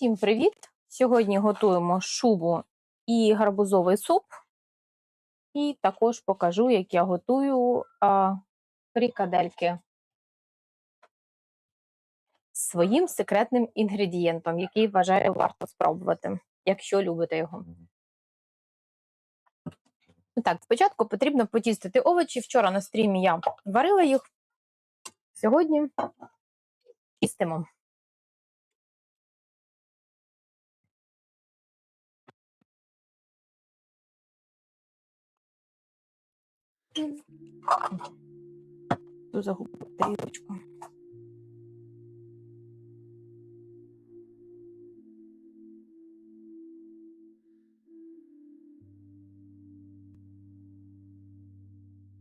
Всім привіт! Сьогодні готуємо шубу і гарбузовий суп. І також покажу, як я готую а, фрікадельки своїм секретним інгредієнтом, який вважаю варто спробувати, якщо любите його. Так, спочатку потрібно почистити овочі. Вчора на стрімі я варила їх. Сьогодні чистимо. Ту загубила тарілочку.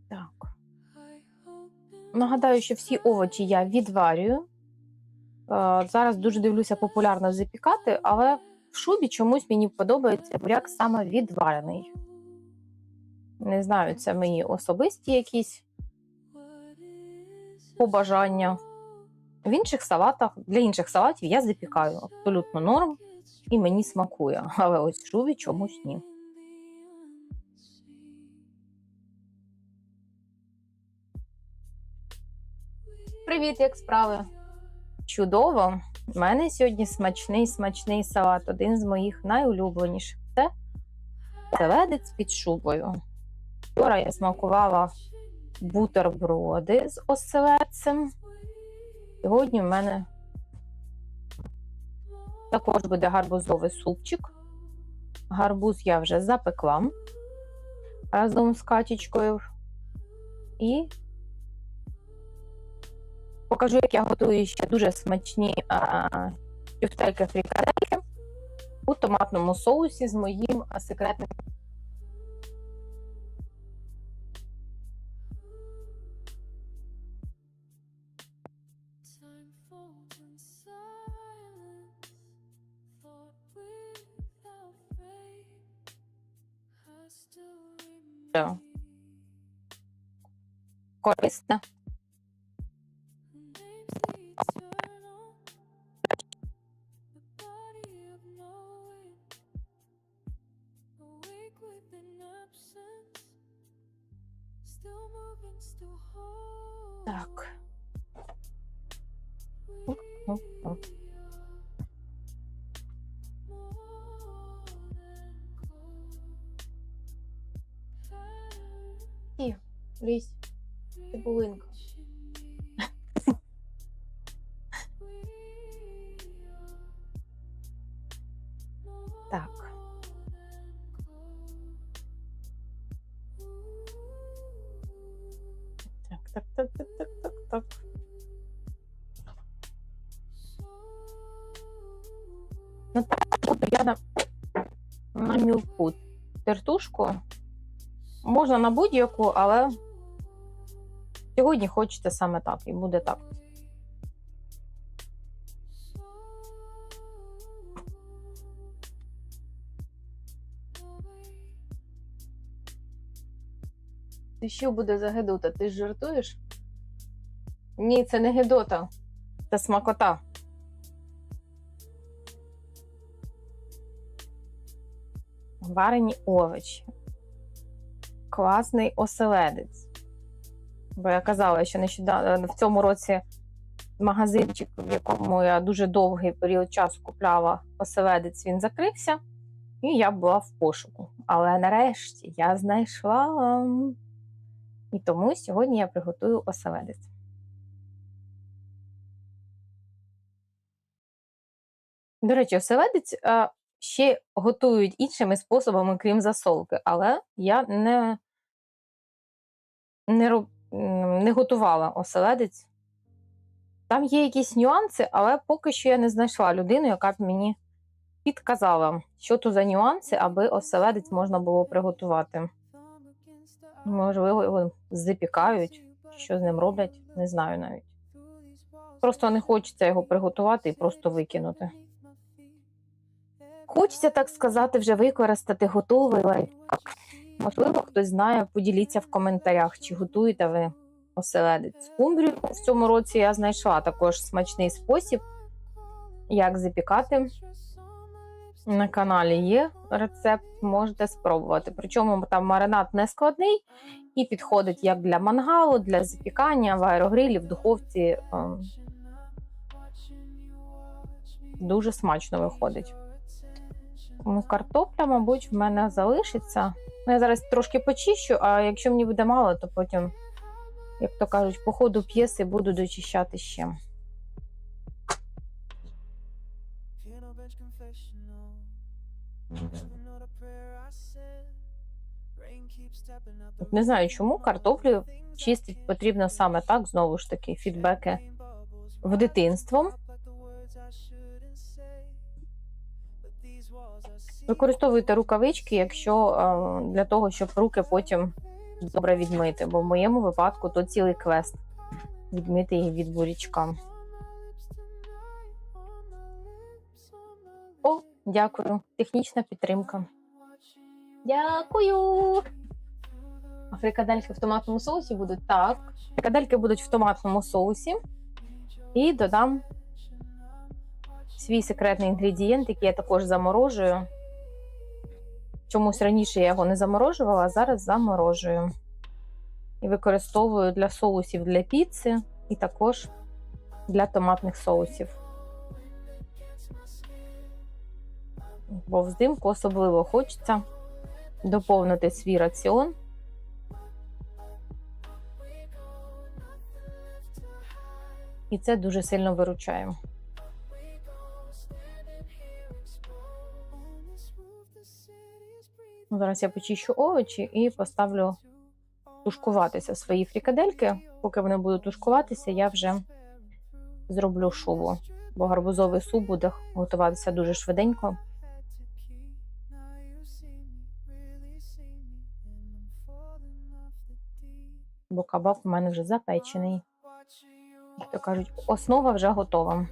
Так. Нагадаю, що всі овочі я відварюю. Е, Зараз дуже дивлюся популярно запікати, але в шубі чомусь мені подобається буряк саме відварений. Не знаю, це мої особисті якісь побажання. В інших салатах, для інших салатів я запікаю абсолютно норм і мені смакує. Але ось в шубі чомусь ні. Привіт, як справи? Чудово! У мене сьогодні смачний смачний салат, один з моїх найулюбленіших. Це селедець під шубою. Вчора я смакувала бутерброди з оселедцем. Сьогодні в мене також буде гарбузовий супчик. Гарбуз я вже запекла разом з качечкою. І покажу, як я готую ще дуже смачні тюфтельки фрікадельки у томатному соусі з моїм секретним. Whole. Так. Оп, оп, оп. Лізь, цибулинка. Так. Так, так, так, так, так, так, так. Ну, так, я на, на тертушку. Можна на будь-яку, але сьогодні хочеться саме так, і буде так. Ти що буде за гедота? Ти ж жартуєш? Ні, це не гедота, це смакота. Варені овочі. Класний оселедець. Бо я казала, що нещодавно в цьому році магазинчик, в якому я дуже довгий період часу купляла оселедець, він закрився, і я була в пошуку. Але нарешті я знайшла. І тому сьогодні я приготую оселедець. До речі, оселедець е, ще готують іншими способами, крім засолки, але я не, не, роб- не готувала оселедець. Там є якісь нюанси, але поки що я не знайшла людину, яка б мені підказала, що то за нюанси, аби оселедець можна було приготувати. Можливо, його запікають, що з ним роблять, не знаю навіть. Просто не хочеться його приготувати і просто викинути. Хочеться, так сказати, вже використати готовий лайфхак. Можливо, хтось знає, поділіться в коментарях, чи готуєте ви оселедець. Скумбрію в цьому році я знайшла також смачний спосіб. як запікати. На каналі є рецепт, можете спробувати. Причому там маринад не складний і підходить як для мангалу, для запікання в аерогрилі, в духовці. ем, Дуже смачно виходить. Картопля, мабуть, в мене залишиться. Ну, я зараз трошки почищу, а якщо мені буде мало, то потім, як то кажуть, по ходу п'єси буду дочищати ще. Не знаю, чому картоплю чистить потрібно саме так, знову ж таки, фідбеки в дитинством. Використовуйте рукавички, якщо е, для того, щоб руки потім добре відмити. Бо в моєму випадку то цілий квест відмити їх від бурячка. О, дякую. Технічна підтримка. Дякую. А фрикадельки в томатному соусі будуть так. Фрикадельки будуть в томатному соусі. І додам свій секретний інгредієнт, який я також заморожую. Чомусь раніше я його не заморожувала, а зараз заморожую. І використовую для соусів для піци і також для томатних соусів. Бо взимку особливо хочеться доповнити свій раціон. І це дуже сильно виручає. Ну, Зараз я почищу овочі і поставлю тушкуватися свої фрікадельки. Поки вони будуть тушкуватися, я вже зроблю шубу, бо гарбузовий суп буде готуватися дуже швиденько. Бо кабак у мене вже запечений. Як то кажуть, основа вже готова.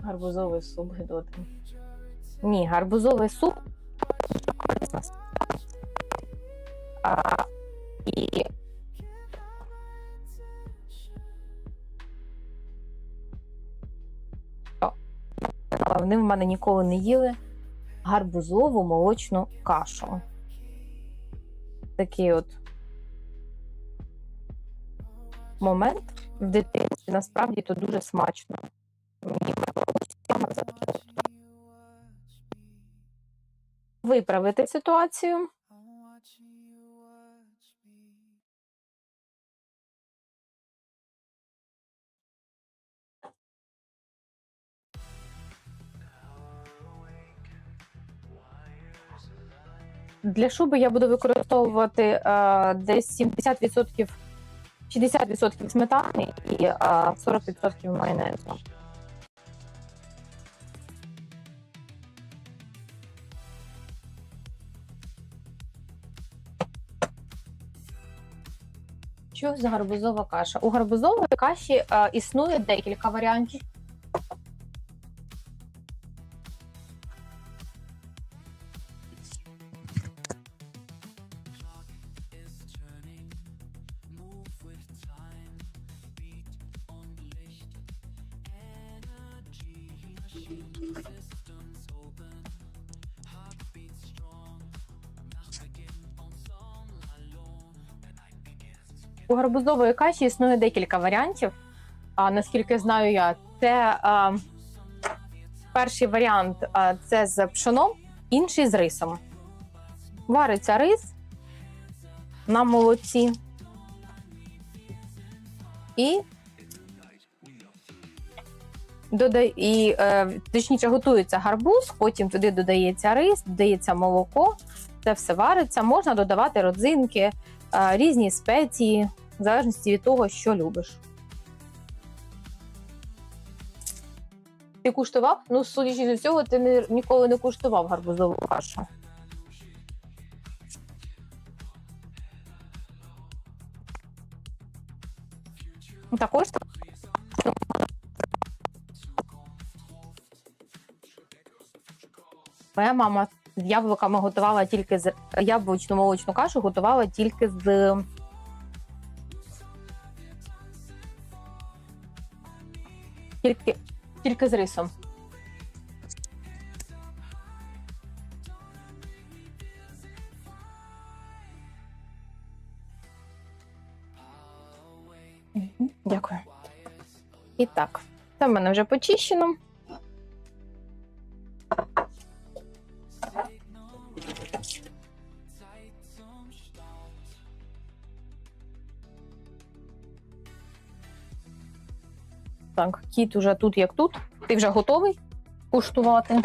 Гарбузовий суп гидоти. Ні, гарбузовий суп. А, і... Вони в мене ніколи не їли гарбузову молочну кашу. Такий от момент в дитинстві насправді то дуже смачно. Мені виправити ситуацію. Для шуби я буду використовувати е, десь 70%, 60% сметани і е, 40% майонезу. Що за гарбузова каша? У гарбузової каші е, існує декілька варіантів. У гарбузової каші існує декілька варіантів. А наскільки знаю я, це а, перший варіант а, це з пшоном, інший з рисом. Вариться рис на молоці. І, додає, і е, точніше готується гарбуз, потім туди додається рис, додається молоко, це все вариться. Можна додавати родзинки, різні спеції, в залежності від того, що любиш. Ти куштував? Ну, судячи з цього, ти не, ніколи не куштував гарбузову кашу. Також моя мама з яблуками готувала тільки з яблучну молочну кашу, готувала тільки з Тільки, тільки з рисом. Дякую. І так, це в мене вже почищено. Так, кіт уже тут як тут. Ти вже готовий куштувати?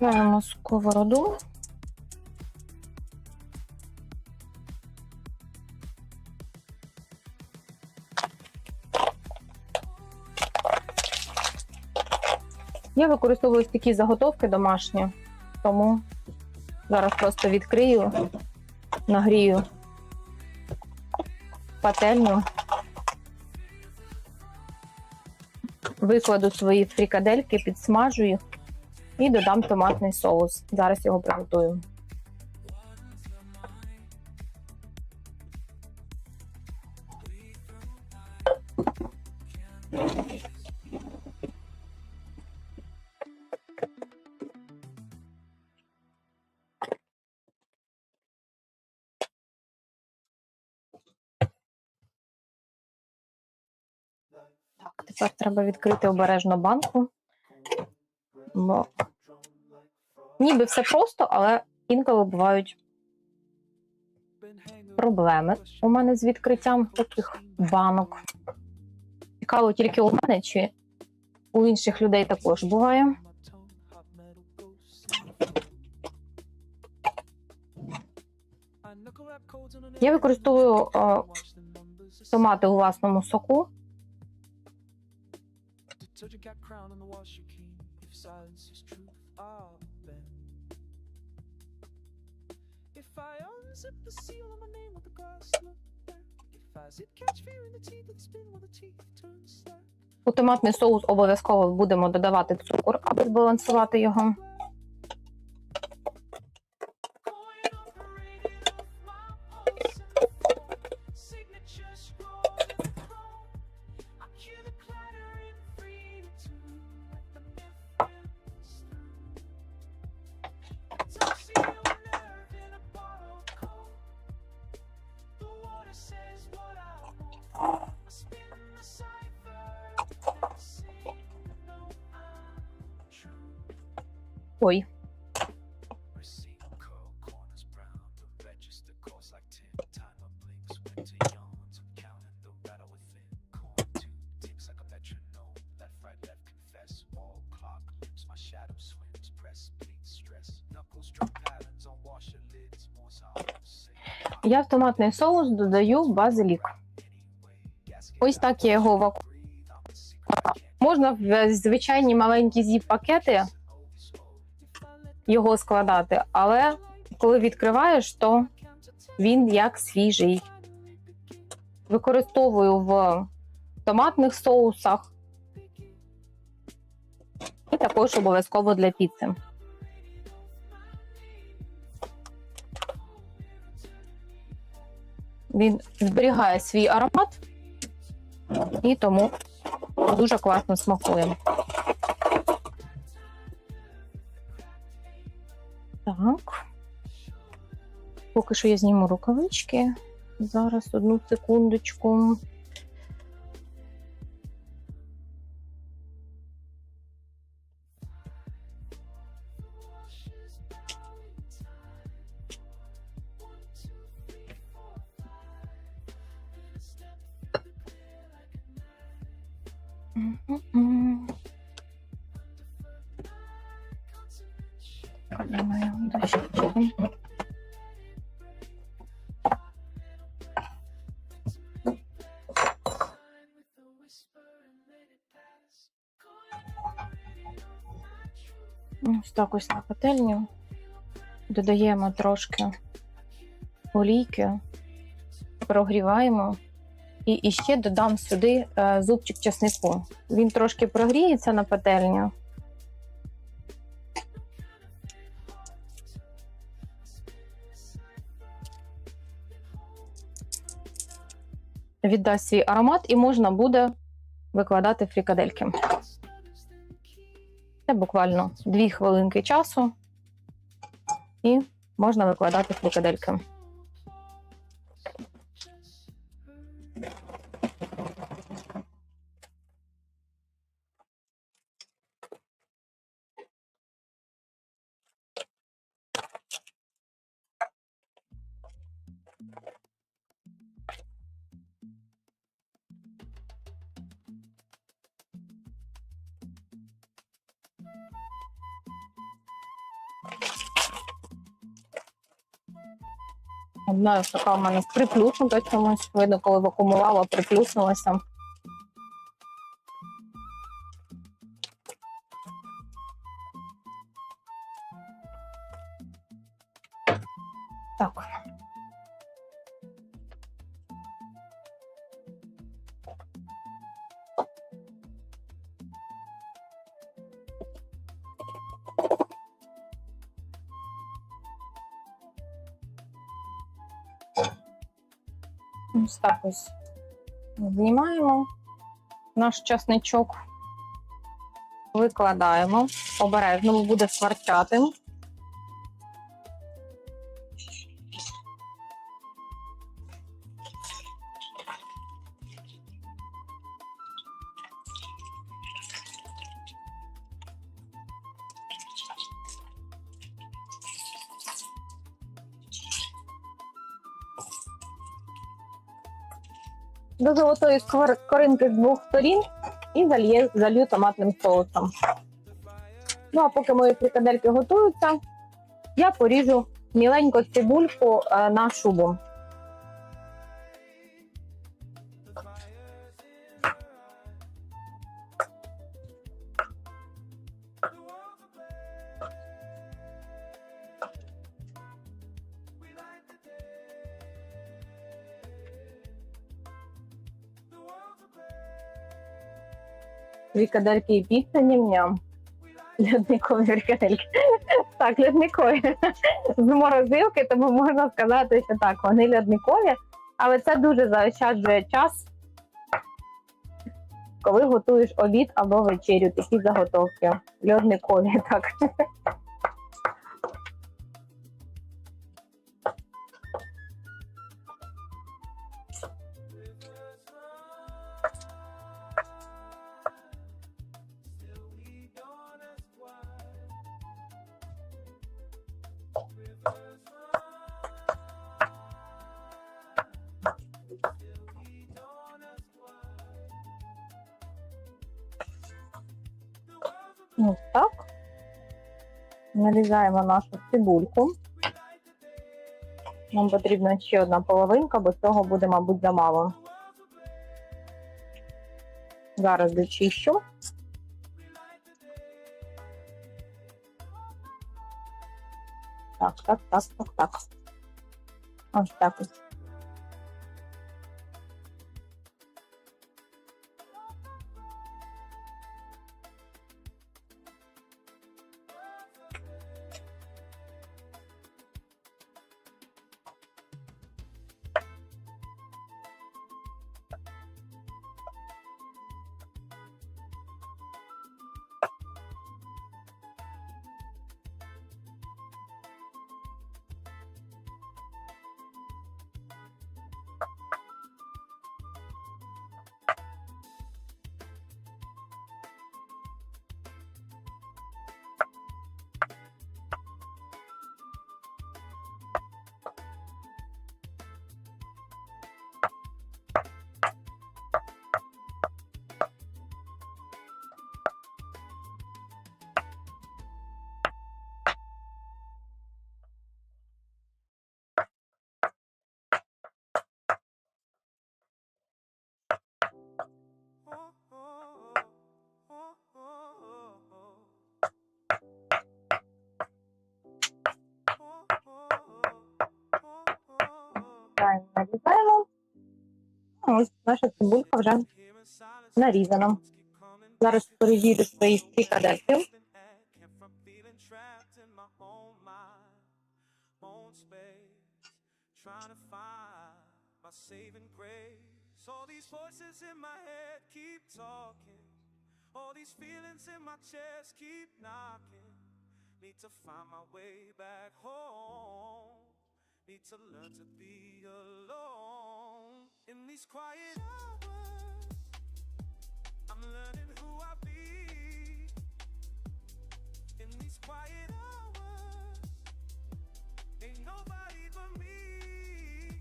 Маємо сковороду. Використовую такі заготовки домашні, тому зараз просто відкрию, нагрію пательню, викладу свої фрікадельки, підсмажу їх і додам томатний соус. Зараз його приготую. Так, тепер треба відкрити обережно банку. Бо ніби все просто, але інколи бувають проблеми у мене з відкриттям таких банок. Цікаво, тільки у мене чи у інших людей також буває. Я використовую е, томати у власному соку. Detergent cat crown on the wash you keep. If silence is truth, I'll bend. If I unzip the seal on my name with the glass look back. If I zip catch fear in the teeth that spin while the teeth turn slack. У томатний соус обов'язково будемо додавати цукор, аби збалансувати його. Я в томатний соус додаю базилік. Ось так я його вак... Можна в звичайні маленькі зіп-пакети його складати, але коли відкриваєш, то він як свіжий. Використовую в томатних соусах і також обов'язково для піци. Він зберігає свій аромат і тому дуже класно смакує. Так. Поки що я зніму рукавички. Зараз одну секундочку. Так ось на пательню додаємо трошки олійки, прогріваємо. І, і ще додам сюди е, зубчик чеснику. Він трошки прогріється на пательню. Віддасть свій аромат і можна буде викладати фрікадельки. Це буквально 2 хвилинки часу, і можна викладати фрикадельки. Одна така в мене приплюснута чомусь. Видно, коли вакуумувала, приплюснулася. Так ось знімаємо наш часничок, викладаємо обережно, буде сварчати. До золотої скор- скоринки з двох сторін і залью, залью томатним соусом. Ну а поки мої фрикадельки готуються, я поріжу міленько цибульку е, на шубу. Фрикадельки і піца ням-ням. Льодникові фрикадельки. Так, льодникові з морозилки, тому можна сказати, що так, вони льодникові, але це дуже заощаджує час, коли готуєш обід або вечерю, такі заготовки. Льодникові, так. Нарізаємо нашу цибульку. Нам потрібна ще одна половинка, бо цього буде, мабуть, замало. Зараз дочищу. Так, так, так, так, так. Ось так ось. Нарізаємо. Ось наша цибулька вже нарізана. Зараз перевірю свої talking. All these feelings in my chest keep knocking. Need to find my way back home. Need to learn to be alone. In these quiet hours, I'm learning who I be. In these quiet hours, ain't nobody but me.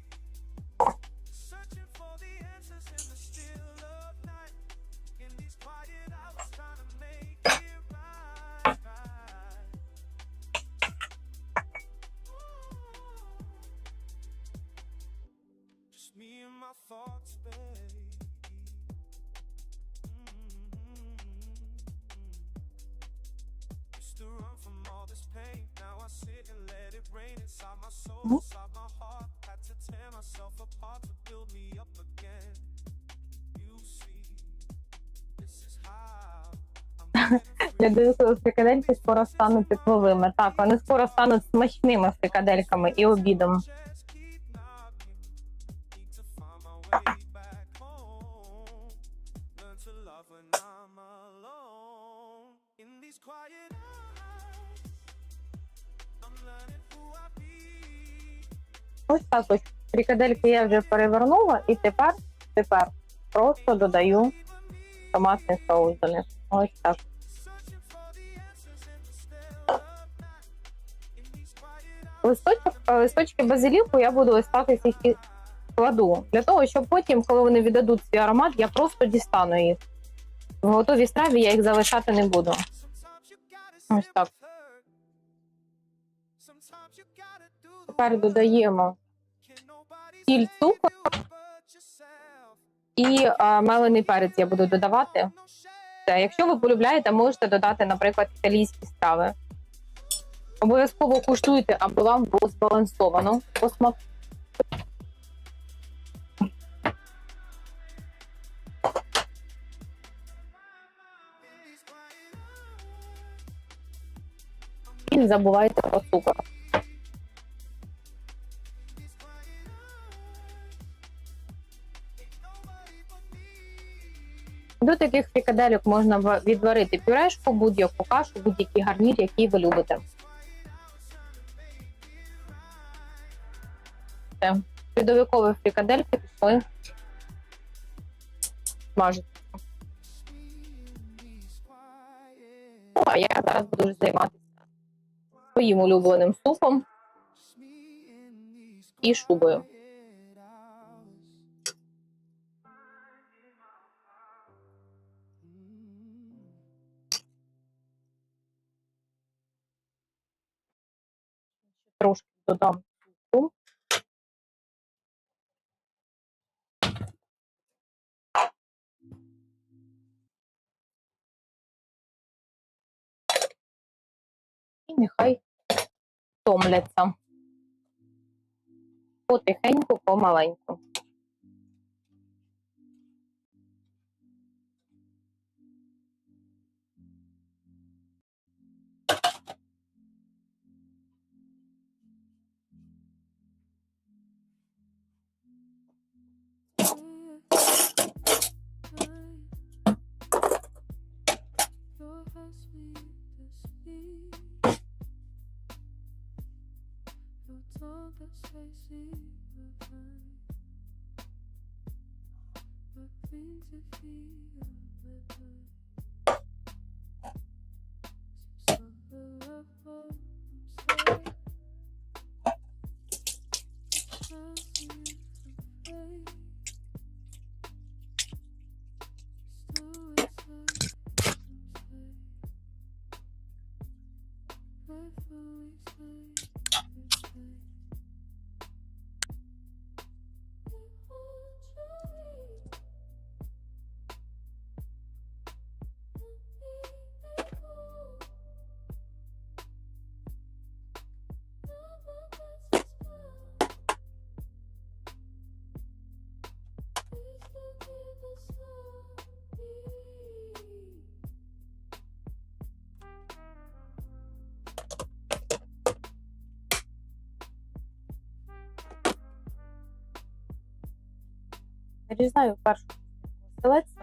Searching for the answers in the getting Я дивлюся, фрикадельки скоро стануть тепловими. Так, вони скоро стануть смачними фрикадельками і обідом. Ось так ось фрикадельки я вже перевернула і тепер, тепер просто додаю томатний соус до них. Ось так. Листочок, е, листочки базиліку я буду ось так ось їх кладу. Для того, щоб потім, коли вони віддадуть свій аромат, я просто дістану їх. В готовій страві я їх залишати не буду. Ось так. Тепер додаємо сіль, цукор і е, мелений перець я буду додавати. Це, якщо ви полюбляєте, можете додати, наприклад, італійські страви. Обов'язково куштуйте, аби вам було збалансовано по. І не забувайте про цукор. До таких фрикадельок можна відварити пюрешку, будь-яку кашу, будь-який гарнір, який ви любите. Підовикові фрикадельки пішли. Ну, а я зараз буду займатися своїм улюбленим супом і шубою. Трошки додам цукру. І нехай томляться. Потихеньку, помаленьку. chasing behind. But things if feel my. Нарізаю першу частинку оселедця.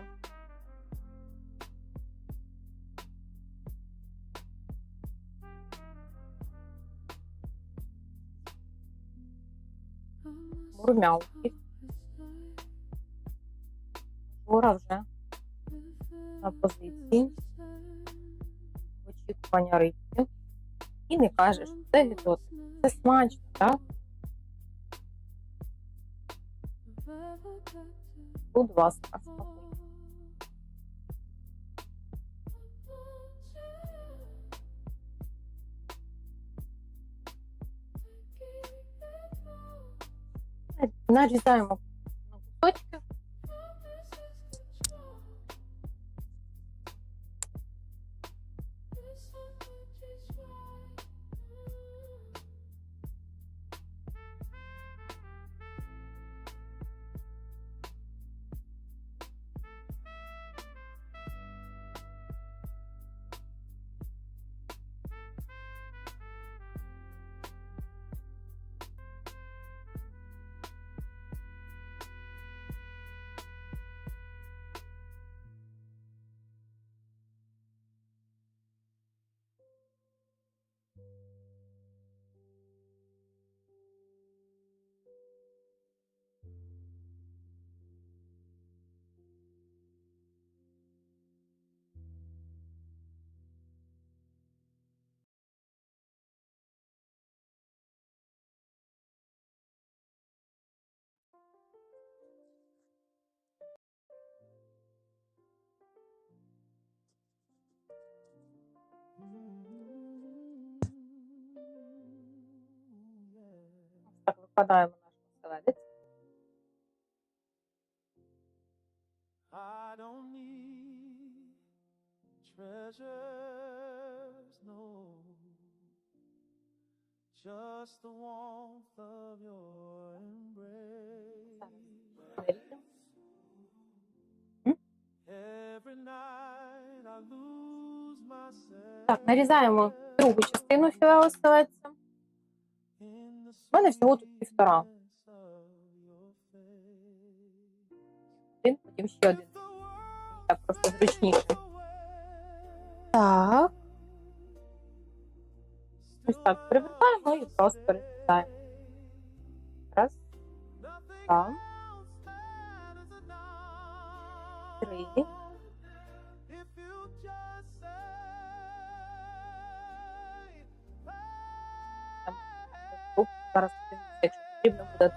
Бурмялки. Жора вже на позиції. Очікування рибки. І не кажеш, це гідот. Це смачно, так? Будь ласка. Нарізаємо Так, викладаємо наш оселедець. I don't need treasures, no. Just the warmth of your embrace. Нарізаємо. Every night I lose myself. Так, нарізаємо другу частину філе оселедця. У мене всього тут півтора. Один, потім ще один. Так просто зручніше. Так, ось так перевертаємо і просто перевертаємо. Раз, два, три. Тут зараз, якщо потрібно буде